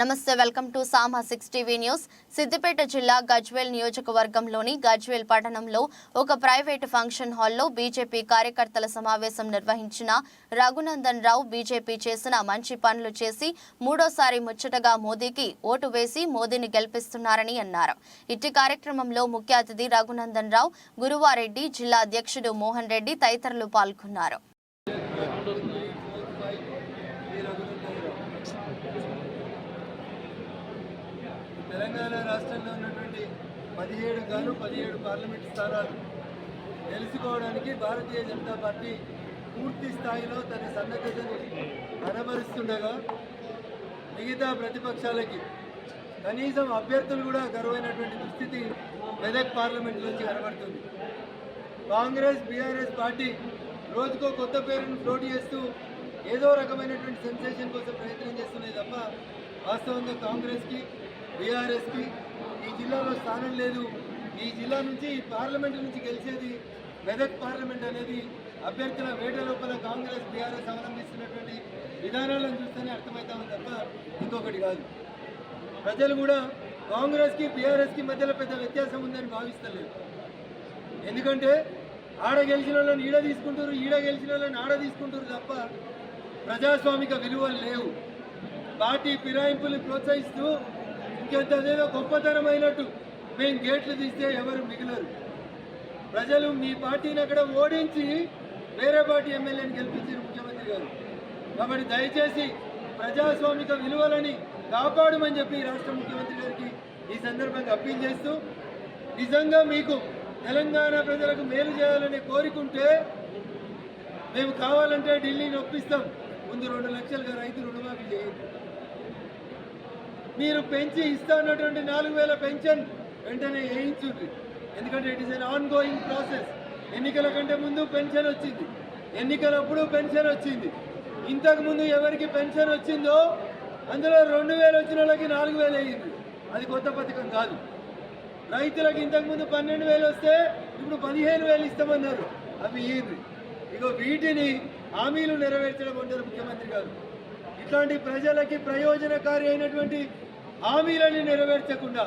నమస్తే welcome to Sama six TV news. Siddipet జిల్లా గజ్వేల్ నియోజకవర్గంలోని గజ్వేల్ పట్టణంలో ఒక ప్రైవేటు ఫంక్షన్ హాల్లో బీజేపీ కార్యకర్తల సమావేశం నిర్వహించిన రఘునందన్ రావు బీజేపీ చేసిన మంచి పనులు చేసి మూడోసారి ముచ్చటగా మోదీకి ఓటు వేసి మోదీని గెలిపిస్తున్నారని అన్నారు. ఇట్టి కార్యక్రమంలో ముఖ్య అతిథి రఘునందన్ రావు గురువారెడ్డి జిల్లా అధ్యక్షుడు మోహన్ రెడ్డి తదితరులు పాల్గొన్నారు. తెలంగాణ రాష్ట్రంలో ఉన్నటువంటి పదిహేడు గాను పదిహేడు పార్లమెంట్ స్థానాలు తెలుసుకోవడానికి భారతీయ జనతా పార్టీ పూర్తి స్థాయిలో తన సన్నద్ధతను కనబరుస్తుండగా మిగతా ప్రతిపక్షాలకి కనీసం అభ్యర్థులు కూడా గర్వైనటువంటి దుస్థితి మెదక్ పార్లమెంట్ నుంచి కనబడుతుంది. కాంగ్రెస్ బీఆర్ఎస్ పార్టీ రోజుకో కొత్త పేరును ఫ్లోట్ చేస్తూ ఏదో రకమైనటువంటి సెన్సేషన్ కోసం ప్రయత్నం చేస్తున్నాయి తప్ప వాస్తవంగా కాంగ్రెస్కి బీఆర్ఎస్కి ఈ జిల్లాలో స్థానం లేదు. ఈ జిల్లా నుంచి పార్లమెంట్ నుంచి గెలిచేది మెదక్ పార్లమెంట్ అనేది అభ్యర్థుల వేట లోపల కాంగ్రెస్ బీఆర్ఎస్ అవలంబిస్తున్నటువంటి విధానాలను చూస్తేనే అర్థమవుతామని తప్ప ఇంకొకటి కాదు. ప్రజలు కూడా కాంగ్రెస్కి బీఆర్ఎస్కి మధ్యలో పెద్ద వ్యత్యాసం ఉందని భావిస్తలేదు ఎందుకంటే ఆడ గెలిచిన వాళ్ళని ఈడ తీసుకుంటారు ఈడ గెలిచిన వాళ్ళని ఆడ తీసుకుంటారు తప్ప ప్రజాస్వామిక విలువలు లేవు. పార్టీ ఫిరాయింపులు ప్రోత్సహిస్తూ ఇంకెంతదేదో గొప్పతనమైనట్టు మేము గేట్లు తీస్తే ఎవరు మిగిలరు. ప్రజలు మీ పార్టీని అక్కడ ఓడించి వేరే పార్టీ ఎమ్మెల్యేని గెలిపించారు ముఖ్యమంత్రి గారు. కాబట్టి దయచేసి ప్రజాస్వామిక విలువలని కాపాడమని చెప్పి రాష్ట్ర ముఖ్యమంత్రి గారికి ఈ సందర్భంగా అప్పీల్ చేస్తూ నిజంగా మీకు తెలంగాణ ప్రజలకు మేలు చేయాలని కోరికుంటే మేము కావాలంటే ఢిల్లీని ఒప్పిస్తాం. ముందు రెండు లక్షలుగా రైతు రుణమాఫీ మీరు పెంచి ఇస్తా ఉన్నటువంటి నాలుగు వేల పెన్షన్ వెంటనే వేయించుండ్రి. ఎందుకంటే it is an ongoing process ఎన్నికల కంటే ముందు పెన్షన్ వచ్చింది. ఎన్నికలప్పుడు పెన్షన్ వచ్చింది. ఇంతకుముందు ఎవరికి పెన్షన్ వచ్చిందో అందులో రెండు వేలు వచ్చిన వాళ్ళకి నాలుగు వేలు అయ్యింది అది కొత్త పథకం కాదు. రైతులకు ఇంతకుముందు పన్నెండు వేలు వస్తే ఇప్పుడు పదిహేను వేలు ఇస్తామన్నారు. అవి ఇయ్యండి ఇగో వీటిని హామీలు నెరవేర్చడం అంటారు ముఖ్యమంత్రి గారు. ఇట్లాంటి ప్రజలకి ప్రయోజనకారి అయినటువంటి హామీలని నెరవేర్చకుండా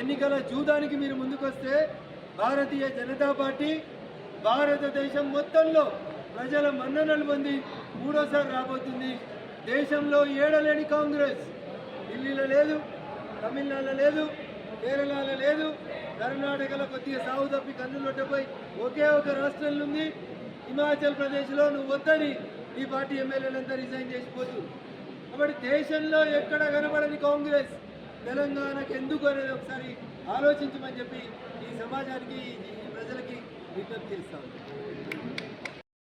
ఎన్నికల జూదానికి మీరు ముందుకొస్తే భారతీయ జనతా పార్టీ భారతదేశం మొత్తంలో ప్రజల మన్ననలు పొంది మూడోసారి రాబోతుంది. దేశంలో ఏడలేని కాంగ్రెస్. ఢిల్లీలో లేదు తమిళనాడులో లేదు కేరళలో లేదు. కర్ణాటకలో కొద్దిగా సాగు తప్పి కన్నులొట్టపోయి ఒకే ఒక రాష్ట్రంలో ఉంది. హిమాచల్ ప్రదేశ్లో నువ్వు వద్దని ఈ పార్టీ ఎమ్మెల్యేలంతా రిజైన్ చేసిపోతు కాబట్టి దేశంలో ఎక్కడ కనబడని కాంగ్రెస్ తెలంగాణకు ఎందుకు అనేది ఒకసారి ఆలోచించమని చెప్పి ఈ సమాజానికి ఈ ప్రజలకి విజ్ఞప్తి చేస్తాను